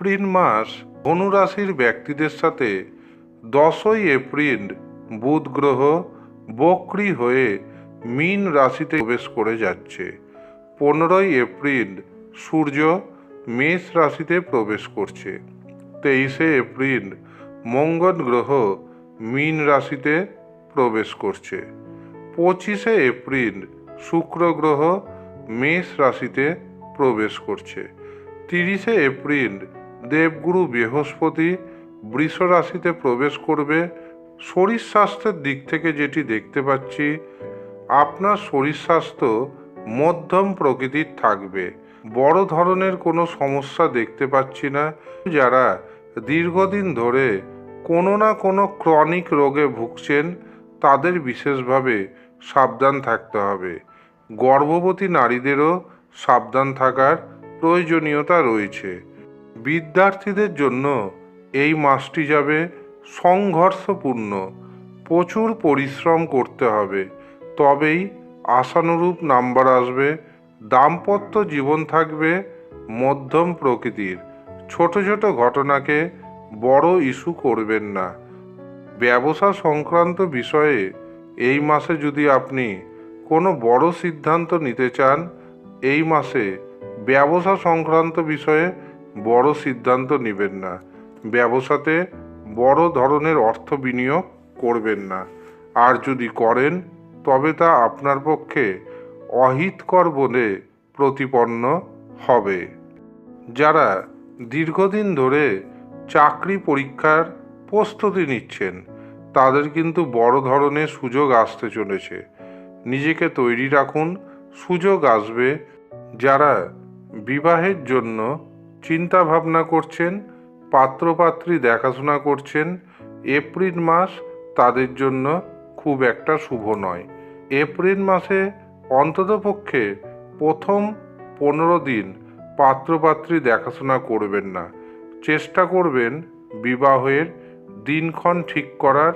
April মাস ধনুরাশির ব্যক্তিদের সাথে দশই এপ্রিল বুধ গ্রহ বক্রি হয়ে মীন রাশিতে প্রবেশ করে যাচ্ছে। পনেরোই এপ্রিল সূর্য মেষ রাশিতে প্রবেশ করছে। তেইশে এপ্রিল মঙ্গল গ্রহ মীন রাশিতে প্রবেশ করছে। পঁচিশে এপ্রিল শুক্র গ্রহ মেষ রাশিতে প্রবেশ করছে। তিরিশে এপ্রিল দেবগুরু বৃহস্পতি বৃষ রাশিতে প্রবেশ করবে। শরীর স্বাস্থ্যের দিক থেকে যেটি দেখতে পাচ্ছি, আপনার শরীর স্বাস্থ্য মধ্যম প্রকৃতির থাকবে। বড় ধরনের কোনো সমস্যা দেখতে পাচ্ছি না। যারা দীর্ঘদিন ধরে কোনো না কোনো ক্রনিক রোগে ভুগছেন, তাদের বিশেষভাবে সাবধান থাকতে হবে। গর্ভবতী নারীদেরও সাবধান থাকার প্রয়োজনীয়তা রয়েছে। বিদ্যার্থীদের জন্য এই মাসটি যাবে সংঘর্ষপূর্ণ। প্রচুর পরিশ্রম করতে হবে। তবেই আশানুরূপ নাম্বার আসবে। দাম্পত্য জীবন থাকবে মধ্যম প্রকৃতির। ছোট ছোট ঘটনাকে বড় ইস্যু করবেন না। ব্যবসা সংক্রান্ত বিষয়ে এই মাসে যদি আপনি কোনো বড় সিদ্ধান্ত নিতে চান, এই মাসে ব্যবসা সংক্রান্ত বিষয়ে বড় সিদ্ধান্ত নেবেন না। ব্যবসাতে বড় ধরনের অর্থ বিনিয়োগ করবেন না। আর যদি করেন, তবে তা আপনার পক্ষে অহিতকর বলে প্রতিপন্ন হবে। যারা দীর্ঘদিন ধরে চাকরি পরীক্ষার প্রস্তুতি নিচ্ছেন, তাদের কিন্তু বড় ধরনের সুযোগ আসতে চলেছে। নিজেকে তৈরি রাখুন, সুযোগ আসবে যারা বিবাহের জন্য চিন্তা ভাবনা করছেন, পাত্রপাত্রী দেখাশোনা করছেন, এপ্রিল মাস তাদের জন্য খুব একটা শুভ নয়। এপ্রিল মাসে অন্ততপক্ষে প্রথম পনেরো দিন পাত্রপাত্রী দেখাশোনা করবেন না। চেষ্টা করবেন বিবাহের দিনক্ষণ ঠিক করার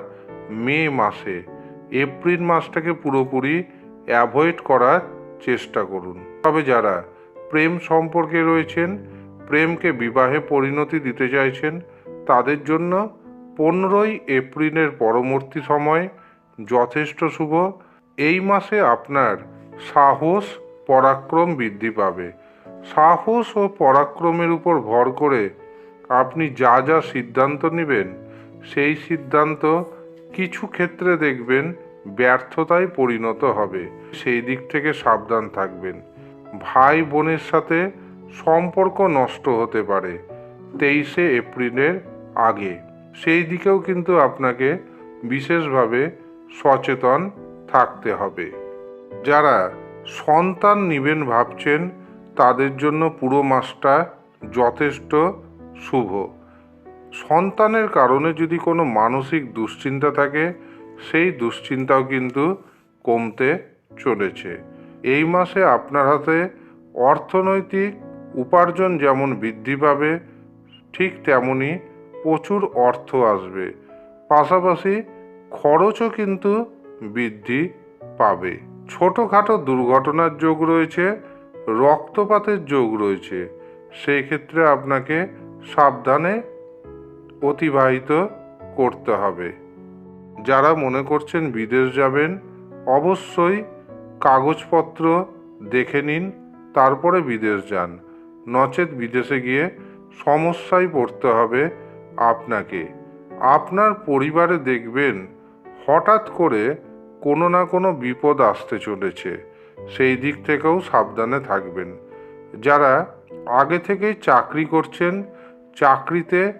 মে মাসে। এপ্রিল মাসটাকে পুরোপুরি অ্যাভয়েড করার চেষ্টা করুন। তবে যারা প্রেম সম্পর্কে রয়েছেন প্রেমকে বিবাহে পরিণতি দিতে চাইছেন, তাদের জন্য পনেরোই এপ্রিলের পরবর্তী সময় যথেষ্ট শুভ। এই মাসে আপনার সাহস, পরাক্রম বৃদ্ধি পাবে। সাহস ও পরাক্রমের উপর ভর করে আপনি যা যা সিদ্ধান্ত নেবেন, সেই সিদ্ধান্ত কিছু ক্ষেত্রে দেখবেন ব্যর্থতায় পরিণত হবে। সেই দিক থেকে সাবধান থাকবেন। ভাই বোনের সাথে সম্পর্ক নষ্ট হতে পারে তেইশে এপ্রিলের আগে। সেই দিকেও কিন্তু আপনাকে বিশেষভাবে সচেতন থাকতে হবে। যারা সন্তান নিবেন ভাবছেন, তাদের জন্য পুরো মাসটা যথেষ্ট শুভ। সন্তানের কারণে যদি কোনো মানসিক দুশ্চিন্তা থাকে, সেই দুশ্চিন্তাও কিন্তু কমতে চলেছে। এই মাসে আপনার হাতে অর্থনৈতিক উপার্জন যেমন বৃদ্ধি পাবে, ঠিক তেমনি প্রচুর অর্থ আসবে। পাশাপাশি খরচও কিন্তু বৃদ্ধি পাবে। ছোটোখাটো দুর্ঘটনার যোগ রয়েছে, রক্তপাতের যোগ রয়েছে। সেই ক্ষেত্রে আপনাকে সাবধানে অতিবাহিত করতে হবে। যারা মনে করছেন বিদেশ যাবেন, অবশ্যই কাগজপত্র দেখে নিন, তারপরে বিদেশ যান। নচেত বিদেশে গিয়ে সমস্যায় পড়তে হবে আপনাকে। আপনার পরিবারে দেখবেন হঠাৎ করে কোনো না কোনো বিপদ আসতে চলেছে। সেই দিক থেকেও সাবধানে থাকবেন। যারা আগে থেকেই চাকরি করছেন, চাকরিতে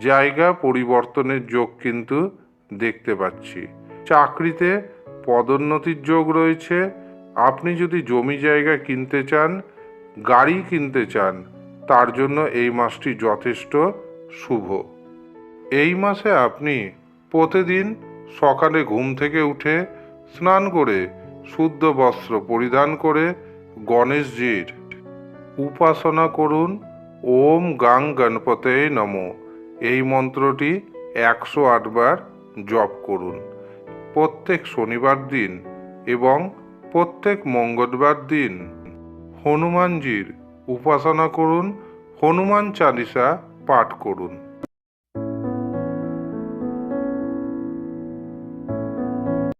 জায়গা পরিবর্তনের যোগ কিন্তু দেখতে পাচ্ছি। চাকরিতে পদোন্নতির যোগ রয়েছে। আপনি যদি জমি জায়গা কিনতে চান গাড়ি কিনতে চান, তার জন্য এই মাসটি যথেষ্ট শুভ। এই মাসে আপনি প্রতিদিন সকালে ঘুম থেকে উঠে স্নান করে শুদ্ধ বস্ত্র পরিধান করে গণেশজির উপাসনা করুন। ওম গাং গণপতে নম। এই মন্ত্রটি একশো আটবার জপ করুন। প্রত্যেক শনিবার দিন এবং প্রত্যেক মঙ্গলবার দিন হনুমানজির উপাসনা করুন হনুমান চালিসা পাঠ করুন।